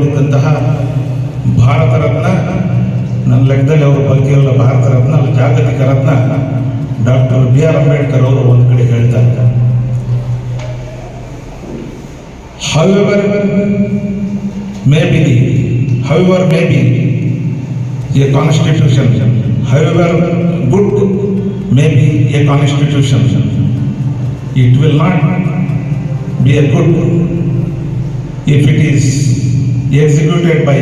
ಪಡೆದುಕೊಂಡಿದ್ದಂತಹ ಭಾರತ ರತ್ನ ನನ್ನ ಲೆಕ್ಕದಲ್ಲಿ ಅವರು ಬದುಕಿರಲ್ಲ ಭಾರತ ರತ್ನ ಅಲ್ಲ ಜಾಗತಿಕ ರತ್ನ ಡಾಕ್ಟರ್ ಬಿ ಆರ್ ಅಂಬೇಡ್ಕರ್ ಅವರು ಒಂದು ಕಡೆ ಹೇಳ್ತಾರೆ however maybe however maybe a constitution however good may be a constitution it will not be a good if it is executed by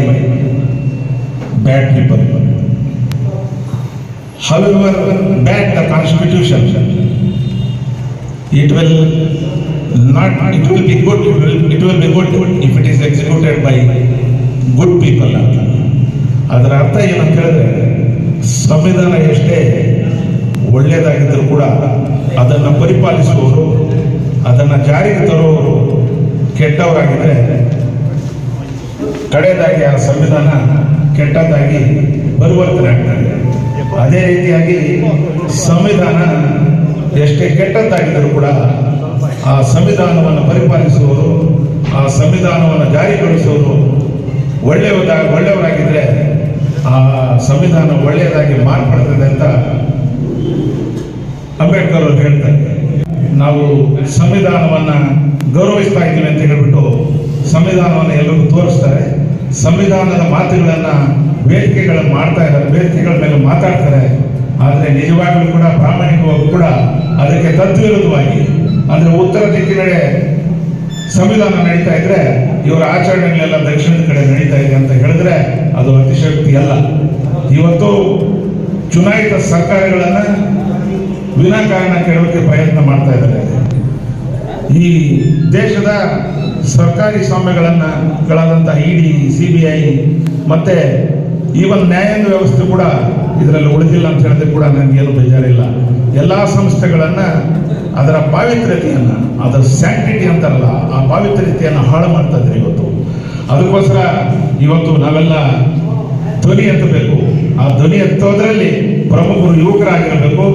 bad people however bad the constitution it will not it will be good it will, it will be good if it is executed by good people ಅದರ ಅರ್ಥ ಏನಂತ ಹೇಳಿದ್ರೆ ಸಂವಿಧಾನ ಎಷ್ಟೇ ಒಳ್ಳೆಯದಾಗಿದ್ದರೂ ಕೂಡ ಅದನ್ನು ಪರಿಪಾಲಿಸುವವರು ಅದನ್ನು ಜಾರಿಗೆ ತರುವವರು ಕೆಟ್ಟವರಾಗಿದ್ದರೆ ಕಡೆಯದಾಗಿ ಆ ಸಂವಿಧಾನ ಕೆಟ್ಟದಾಗಿ ಪರಿವರ್ತನೆ ಆಗ್ತದೆ ಅದೇ ರೀತಿಯಾಗಿ ಸಂವಿಧಾನ ಎಷ್ಟೇ ಕೆಟ್ಟದ್ದಾಗಿದ್ದರೂ ಕೂಡ ಆ ಸಂವಿಧಾನವನ್ನು ಪರಿಪಾಲಿಸುವವರು, ಆ ಸಂವಿಧಾನವನ್ನು ಜಾರಿಗೊಳಿಸುವವರು ಒಳ್ಳೆಯದ ಒಳ್ಳೆಯವರಾಗಿದ್ದರೆ ಆ ಸಂವಿಧಾನ ಒಳ್ಳೆಯದಾಗಿ ಮಾರ್ಪಡ್ತದೆ ಅಂತ ಅಂಬೇಡ್ಕರ್ ಅವರು ಹೇಳ್ತಾರೆ. ನಾವು ಸಂವಿಧಾನವನ್ನು ಗೌರವಿಸ್ತಾ ಇದ್ದೀವಿ ಅಂತ ಹೇಳ್ಬಿಟ್ಟು ಸಂವಿಧಾನವನ್ನು ಎಲ್ಲರೂ ತೋರಿಸ್ತಾರೆ. ಸಂವಿಧಾನದ ಮಾತುಗಳನ್ನು ಬೇಡಿಕೆಗಳು ಮಾಡ್ತಾ ಇದ್ದಾರೆ, ವೇದಿಕೆಗಳ ಮೇಲೆ ಮಾತಾಡ್ತಾರೆ. ಆದರೆ ನಿಜವಾಗ್ಲೂ ಕೂಡ ಪ್ರಾಮಾಣಿಕವಾಗಿ ಕೂಡ ಅದಕ್ಕೆ ತದ್ವಿರುದ್ಧವಾಗಿ, ಅಂದರೆ ಉತ್ತರ ದಿಕ್ಕಿನಡೆ ಸಂವಿಧಾನ ನಡೀತಾ ಇದ್ರೆ, ಇವರ ಆಚರಣೆಗಳೆಲ್ಲ ದಕ್ಷಿಣದ ಕಡೆ ನಡೀತಾ ಇದೆ ಅಂತ ಹೇಳಿದ್ರೆ ಅದು ಅತಿಶಕ್ತಿ ಅಲ್ಲ. ಇವತ್ತು ಚುನಾಯಿತ ಸರ್ಕಾರಗಳನ್ನ ವಿನಾಕಾರಣ ಕೆಡವಕ್ಕೆ ಪ್ರಯತ್ನ ಮಾಡ್ತಾ ಇದ್ದಾರೆ. ಈ ದೇಶದ ಸರ್ಕಾರಿ ಸ್ವಾಮ್ಯಗಳನ್ನ ಗಳಾದಂತಹ ಇಡಿ ಸಿ ಬಿ ಐ ಮತ್ತೆ ಈವನ್ ನ್ಯಾಯಾಂಗ ವ್ಯವಸ್ಥೆ ಕೂಡ ಇದರಲ್ಲಿ ಉಳಿದಿಲ್ಲ ಅಂತ ಹೇಳಿದ್ರೆ ಕೂಡ ನನಗೇನು ಬೇಜಾರಿಲ್ಲ ಎಲ್ಲ ಸಂಸ್ಥೆಗಳನ್ನ ಅದರ ಪಾವಿತ್ರ್ಯತೆಯನ್ನು, ಅದರ ಸ್ಯಾಂಕ್ಟಿಟಿ ಅಂತಾರಲ್ಲ, ಆ ಪಾವಿತ್ರ್ಯತೆಯನ್ನು ಹಾಳು ಮಾಡ್ತಾ ಇದ್ದಾರೆ ಇವತ್ತು. ಅದಕ್ಕೋಸ್ಕರ ಇವತ್ತು ನಾವೆಲ್ಲ ಧ್ವನಿ ಎತ್ತಬೇಕು. ಆ ಧ್ವನಿ ಎತ್ತೋದ್ರಲ್ಲಿ ಪ್ರಮುಖರು ಯುವಕರಾಗಿರಬೇಕು,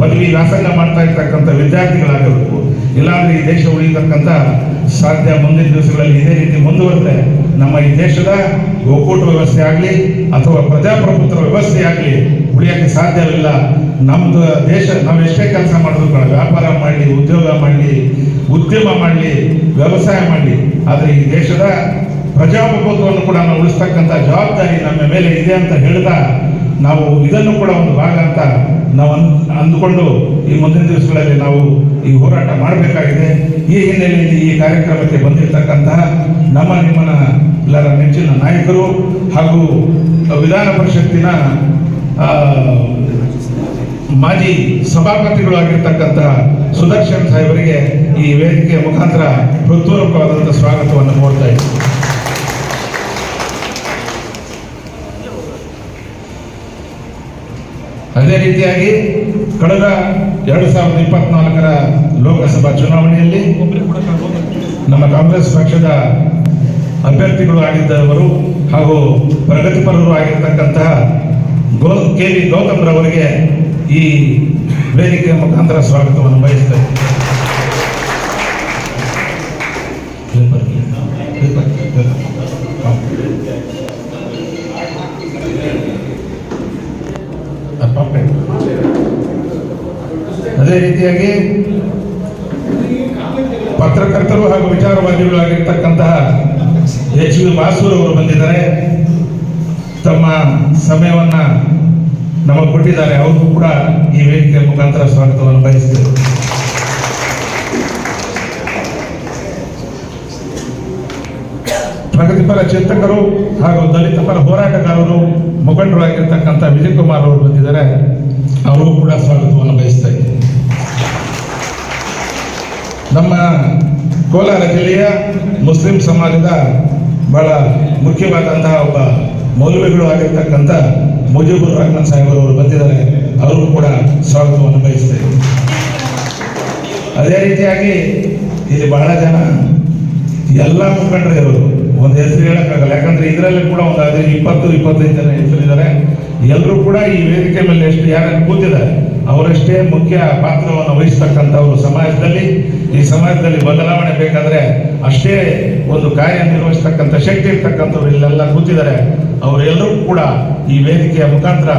ಪದವಿ ವ್ಯಾಸಂಗ ಮಾಡ್ತಾ ಇರ್ತಕ್ಕಂಥ ವಿದ್ಯಾರ್ಥಿಗಳಾಗಿರಬೇಕು. ಇಲ್ಲಾಂದ್ರೆ ಈ ದೇಶ ಉಳಿಯತಕ್ಕಂಥ ಸಾಧ್ಯ ಮುಂದಿನ ದಿವಸಗಳಲ್ಲಿ ಇದೇ ರೀತಿ ಮುಂದುವರೆದ್ರೆ ನಮ್ಮ ಈ ದೇಶದ ಒಕ್ಕೂಟ ವ್ಯವಸ್ಥೆ ಆಗಲಿ ಅಥವಾ ಪ್ರಜಾಪ್ರಭುತ್ವ ವ್ಯವಸ್ಥೆ ಆಗಲಿ ಉಳಿಯೋಕ್ಕೆ ಸಾಧ್ಯವಿಲ್ಲ ನಮ್ಮದು ದೇಶ, ನಾವು ಎಷ್ಟೇ ಕೆಲಸ ಮಾಡಿದ್ರು ಕೂಡ ವ್ಯಾಪಾರ ಮಾಡಲಿ, ಉದ್ಯೋಗ ಮಾಡಲಿ, ಉದ್ಯಮ ಮಾಡಲಿ, ವ್ಯವಸಾಯ ಮಾಡಲಿ, ಆದರೆ ಈ ದೇಶದ ಪ್ರಜಾಪ್ರಭುತ್ವವನ್ನು ಕೂಡ ನಾವು ಉಳಿಸ್ತಕ್ಕಂಥ ಜವಾಬ್ದಾರಿ ನಮ್ಮ ಮೇಲೆ ಇದೆ ಅಂತ ಹೇಳಿದ ನಾವು ಇದನ್ನು ಕೂಡ ಒಂದು ಭಾಗ ಅಂತ ನಾವು ಅಂದ್- ಅಂದುಕೊಂಡು ಈ ಮುಂದಿನ ದಿವಸಗಳಲ್ಲಿ ನಾವು ಈ ಹೋರಾಟ ಮಾಡಬೇಕಾಗಿದೆ. ಈ ಹಿನ್ನೆಲೆಯಲ್ಲಿ ಈ ಕಾರ್ಯಕ್ರಮಕ್ಕೆ ಬಂದಿರತಕ್ಕಂತಹ ನಮ್ಮ, ನಿಮ್ಮನ ಎಲ್ಲರ ನೆಚ್ಚಿನ ನಾಯಕರು ಹಾಗೂ ವಿಧಾನ ಪರಿಷತ್ತಿನ ಮಾಜಿ ಸಭಾಪತಿಗಳು ಆಗಿರ್ತಕ್ಕಂತಹ ಸುದರ್ಶನ್ ಸಾಹೇಬರಿಗೆ ಈ ವೇದಿಕೆಯ ಮುಖಾಂತರ ಹೃತ್ಪೂರ್ವಕವಾದಂತಹ ಸ್ವಾಗತವನ್ನು ನೋಡ್ತಾ ಇದ್ದೀನಿ. ಅದೇ ರೀತಿಯಾಗಿ ಕಳೆದ ಎರಡು ಸಾವಿರದ ಇಪ್ಪತ್ನಾಲ್ಕರ ಲೋಕಸಭಾ ಚುನಾವಣೆಯಲ್ಲಿ ನಮ್ಮ ಕಾಂಗ್ರೆಸ್ ಪಕ್ಷದ ಅಭ್ಯರ್ಥಿಗಳು ಆಗಿದ್ದವರು ಹಾಗೂ ಪ್ರಗತಿಪರರು ಆಗಿರ್ತಕ್ಕಂತಹ ಗೋ, ಕೆ ವಿ ಗೌತಮ್ರವರಿಗೆ ಈ ವೇದಿಕೆಯ ಮುಖಾಂತರ ಸ್ವಾಗತವನ್ನು ಬಯಸ್ತೇವೆ ರೀತಿಯಾಗಿ ಪತ್ರಕರ್ತರು ಹಾಗೂ ವಿಚಾರವಾದಿಗಳು ಆಗಿರ್ತಕ್ಕಂತಹ ಎಚ್ ವಿ ಮಾಸೂರ್ ಅವರು ಬಂದಿದ್ದಾರೆ. ತಮ್ಮ ಸಮಯವನ್ನ ನಮಗೆ ಕೊಟ್ಟಿದ್ದಾರೆ. ಅವರು ಕೂಡ ಈ ವೇದಿಕೆಯ ಮುಖಾಂತರ ಸ್ವಾಗತವನ್ನು ಬಯಸಿದರು ಪ್ರಗತಿಪರ ಚಿಂತಕರು ಹಾಗೂ ದಲಿತ ಪರ ಹೋರಾಟಗಾರರು ಮುಖಂಡರು ಆಗಿರ್ತಕ್ಕಂಥ ವಿಜಯ್ ಕುಮಾರ್ ಅವರು ಬಂದಿದ್ದಾರೆ. ಅವರಿಗೂ ಕೂಡ ಸ್ವಾಗತವನ್ನು ಬಯಸ್ತಾ ಇದ್ದೀನಿ ನಮ್ಮ ಕೋಲಾರ ಜಿಲ್ಲೆಯ ಮುಸ್ಲಿಂ ಸಮಾಜದ ಬಹಳ ಮುಖ್ಯವಾದಂತಹ ಒಬ್ಬ ಮೌಲ್ಯಗಳು ಆಗಿರ್ತಕ್ಕಂಥ ಮುಜೀಬುರ್ ರಹಮಾನ್ ಸಾಹೇಬ್ ಅವರು ಬಂದಿದ್ದಾರೆ. ಅವರು ಕೂಡ ಸ್ವಾಗತವನ್ನು ಬಯಸ್ತೇವೆ ಅದೇ ರೀತಿಯಾಗಿ ಇಲ್ಲಿ ಬಹಳ ಜನ ಎಲ್ಲ ಮುಖಂಡರು ಇರೋರು. ಒಂದು ಹೆಸರು ಹೇಳೋಕ್ಕಾಗಲ್ಲ. ಯಾಕಂದ್ರೆ ಇದರಲ್ಲಿ ಕೂಡ ಒಂದು ಹದಿನೈದು, ಇಪ್ಪತ್ತು, ಇಪ್ಪತ್ತೈದು ಜನ ಹೆಸರಿದ್ದಾರೆ. ಎಲ್ಲರೂ ಕೂಡ ಈ ವೇದಿಕೆ ಮೇಲೆ ಎಷ್ಟು ಯಾರು ಕೂತಿದ್ದಾರೆ. ಅವರಷ್ಟೇ ಮುಖ್ಯ ಪಾತ್ರವನ್ನು ವಹಿಸ್ತಕ್ಕಂಥವರು ಸಮಾಜದಲ್ಲಿ. ಈ ಸಮಾಜದಲ್ಲಿ ಬದಲಾವಣೆ ಬೇಕಾದ್ರೆ ಅಷ್ಟೇ ಒಂದು ಕಾರ್ಯನಿರ್ವಹಿಸ್ತಕ್ಕಂಥ ಶಕ್ತಿ ಇರ್ತಕ್ಕಂಥವ್ರು ಇಲ್ಲೆಲ್ಲ ಕೂತಿದ್ದಾರೆ. ಅವರೆಲ್ಲರೂ ಕೂಡ ಈ ವೇದಿಕೆಯ ಮುಖಾಂತರ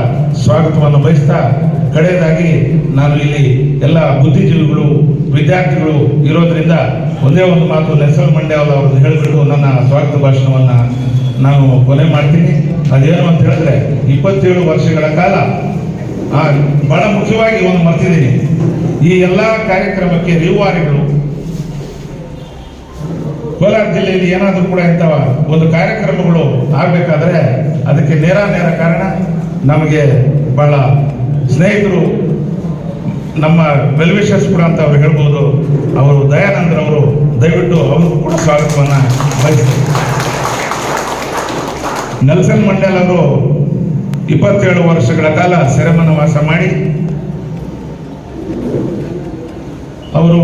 ಸ್ವಾಗತವನ್ನು ಬಯಸ್ತಾ, ಕಡೆಯದಾಗಿ ನಾನು ಇಲ್ಲಿ ಎಲ್ಲ ಬುದ್ಧಿಜೀವಿಗಳು, ವಿದ್ಯಾರ್ಥಿಗಳು ಇರೋದ್ರಿಂದ ಒಂದೇ ಒಂದು ಮಾತು ನೆಸಲ್ ಮಂಡ್ಯ ಅವರು ಹೇಳಿಬಿಟ್ಟು ನನ್ನ ಸ್ವಾಗತ ಭಾಷಣವನ್ನು ನಾನು ಕೊನೆ ಮಾಡ್ತೀನಿ. ಅದೇನು ಅಂತ ಹೇಳಿದ್ರೆ, ಇಪ್ಪತ್ತೇಳು ವರ್ಷಗಳ ಕಾಲ ಬಹಳ ಮುಖ್ಯವಾಗಿ ಒಂದು ಮರ್ತಿದ್ದೀನಿ. ಈ ಎಲ್ಲ ಕಾರ್ಯಕ್ರಮಕ್ಕೆ ರಿವಾರಿಗಳು ಕೋಲಾರ ಜಿಲ್ಲೆಯಲ್ಲಿ ಏನಾದರೂ ಕೂಡ ಇಂಥವ ಒಂದು ಕಾರ್ಯಕ್ರಮಗಳು ಆಗಬೇಕಾದ್ರೆ ಅದಕ್ಕೆ ನೇರ ನೇರ ಕಾರಣ ನಮಗೆ ಬಹಳ ಸ್ನೇಹಿತರು ನಮ್ಮ ವೆಲ್ವಿಷರ್ಸ್ ಕೂಡ ಅಂತ ಅವ್ರು ಹೇಳ್ಬೋದು. ಅವರು ದಯಾನಂದ್ರವರು ದಯವಿಟ್ಟು ಅವ್ರಿಗೂ ಕೂಡ ಸ್ವಾಗತವನ್ನು ಬಯಸ್ತಾರೆ ನೆಲ್ಸನ್ ಮಂಡೇಲ್ ಅವರು ಇಪ್ಪತ್ತೇಳು ವರ್ಷಗಳ ಕಾಲ ಸೆರೆಮನವಾಸ ಮಾಡಿ ಅವರು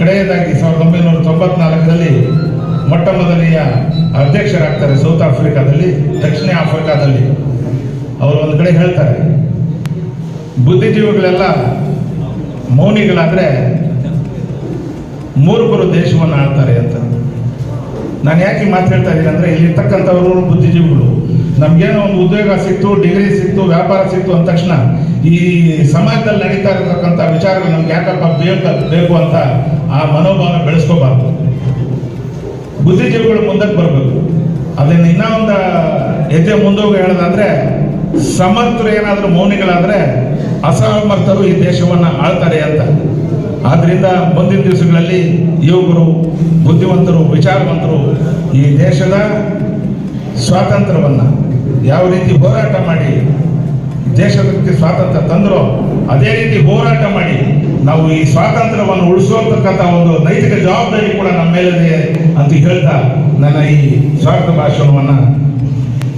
ಕಡೆಯದಾಗಿ ಸಾವಿರದ ಒಂಬೈನೂರ ತೊಂಬತ್ನಾಲ್ಕರಲ್ಲಿ ಮೊಟ್ಟ ಮೊದಲನೆಯ ಅಧ್ಯಕ್ಷರಾಗ್ತಾರೆ ಸೌತ್ ಆಫ್ರಿಕಾದಲ್ಲಿ, ದಕ್ಷಿಣ ಆಫ್ರಿಕಾದಲ್ಲಿ. ಅವರು ಒಂದು ಕಡೆ ಹೇಳ್ತಾರೆ, ಬುದ್ಧಿಜೀವಿಗಳೆಲ್ಲ ಮೌನಿಗಳಾದರೆ ಮೂರ್ಖರು ದೇಶವನ್ನು ಆಳ್ತಾರೆ ಅಂತ. ನಾನು ಯಾಕೆ ಮಾತು ಹೇಳ್ತಾ ಇದ್ದೀನಿ ಅಂದರೆ ಇಲ್ಲಿ ಇರ್ತಕ್ಕಂಥವರು ಬುದ್ಧಿಜೀವಿಗಳು. ನಮ್ಗೇನೋ ಒಂದು ಉದ್ಯೋಗ ಸಿಕ್ತು ಡಿಗ್ರಿ ಸಿಕ್ತು, ವ್ಯಾಪಾರ ಸಿಕ್ತು ಅಂದ ತಕ್ಷಣ ಈ ಸಮಾಜದಲ್ಲಿ ನಡೀತಾ ಇರತಕ್ಕಂಥ ವಿಚಾರಗಳು ನಮ್ಗೆ ಯಾಕಪ್ಪ ಬೇಕು ಬೇಕು ಅಂತ ಆ ಮನೋಭಾವ ಬೆಳೆಸ್ಕೋಬಾರ್ದು. ಬುದ್ಧಿಜೀವಿಗಳು ಮುಂದಕ್ಕೆ ಬರಬೇಕು. ಅದನ್ನ ಇನ್ನೂ ಒಂದು ಹೆಜ್ಜೆ ಮುಂದೋಗಿ ಹೇಳೋದಾದ್ರೆ, ಸಮರ್ಥರು ಏನಾದರೂ ಮೌನಿಗಳಾದ್ರೆ ಅಸಮರ್ಥರು ಈ ದೇಶವನ್ನ ಆಳ್ತಾರೆ ಅಂತ. ಆದ್ರಿಂದ ಮುಂದಿನ ದಿವಸಗಳಲ್ಲಿ ಯುವಕರು, ಬುದ್ಧಿವಂತರು, ವಿಚಾರವಂತರು ಈ ದೇಶದ ಸ್ವಾತಂತ್ರ್ಯವನ್ನ ಯಾವ ರೀತಿ ಹೋರಾಟ ಮಾಡಿ ದೇಶಕ್ಕೆ ಸ್ವಾತಂತ್ರ್ಯ ತಂದರೋ, ಅದೇ ರೀತಿ ಹೋರಾಟ ಮಾಡಿ, ನಾವು ಈ ಸ್ವಾತಂತ್ರ್ಯವನ್ನು ಉಳಿಸುವಂತಕ್ಕಂಥ ಒಂದು ನೈತಿಕ ಜವಾಬ್ದಾರಿ ಕೂಡ ನಮ್ಮ ಮೇಲಿದೆ ಅಂತ ಹೇಳ್ತಾ ನನ್ನ ಈ ಸ್ವಾರ್ಥ ಭಾಷಣವನ್ನ